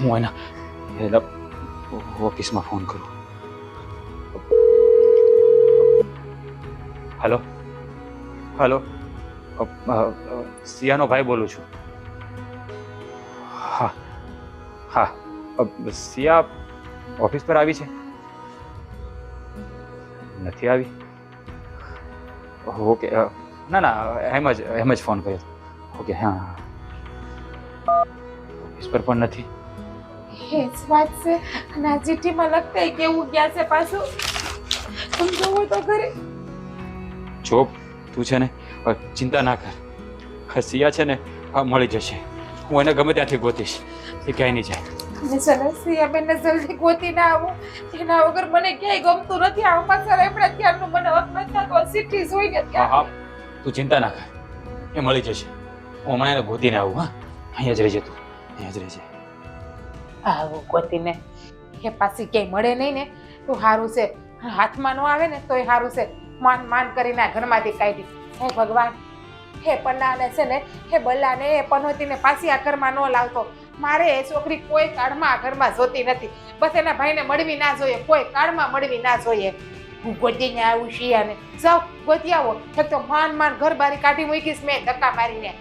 હું એના એના ઓફિસમાં ફોન કરું હલો હલો અ, અ, અ, સિયાનો ભાઈ બોલું છું હા હા અ, સિયા ઓફિસ પર આવી છે નથી આવી? ઓકે અ, ના ના એમ જ એમ જ ફોન કર્યો. હતો. ઓકે હા હા. ઓફિસ પર પણ નથી. જ વાત છે અને આ ચિઠ્ઠીમાં લખતાય કેવું ગયા છે પાછું? તમે જોવો તો ખરી. જો તું છે ને ચિંતા ના કર. સિયા છે ને હા, મળી જશે. હું એને ગમે ત્યાંથી ગોતીશ. એ ક્યાંય નહીં જાય. અને સનસી બેનને જલ્દી ગોતી ના આવું. એના વગર મને ક્યાંય ગમતું નથી. આમાં સર એમણે અત્યારનું મને હક નથી થતો. ચિઠ્ઠી જોઈને હા તું ચિંતા ના કર. એ મળી જશે. હું હમણાં એને ગોતીને આવું હા. અહીંયા જ રહેજે તું. અહીંયા જ રહેજે. આવું ગોતીને. એ પાછી ક્યાંય મળે નહીં ને, તો સારું છે. હાથમાં ન આવે ને, તોય સારું છે. માન માન કરીને આ ઘરમાંથી કાઢી. હે ભગવાન, હે પન્નાને છે ને, હે બલ્લાને, એ પનોતીને પાછી આ ઘરમાં ન લાવતો. મારે એ છોકરી કોઈ કાળમાં આ ઘરમાં જોતી નથી. બસ એના ભાઈને મળવી ના જોઈએ, કોઈ કાળમાં મળવી ના જોઈએ. હું ગોતીને આવું શિયાને. જાઓ, ગોતી આવો. એક તો માન માન ઘર બારી કાઢી મૂકીશ મેં ધક્કા મારીને.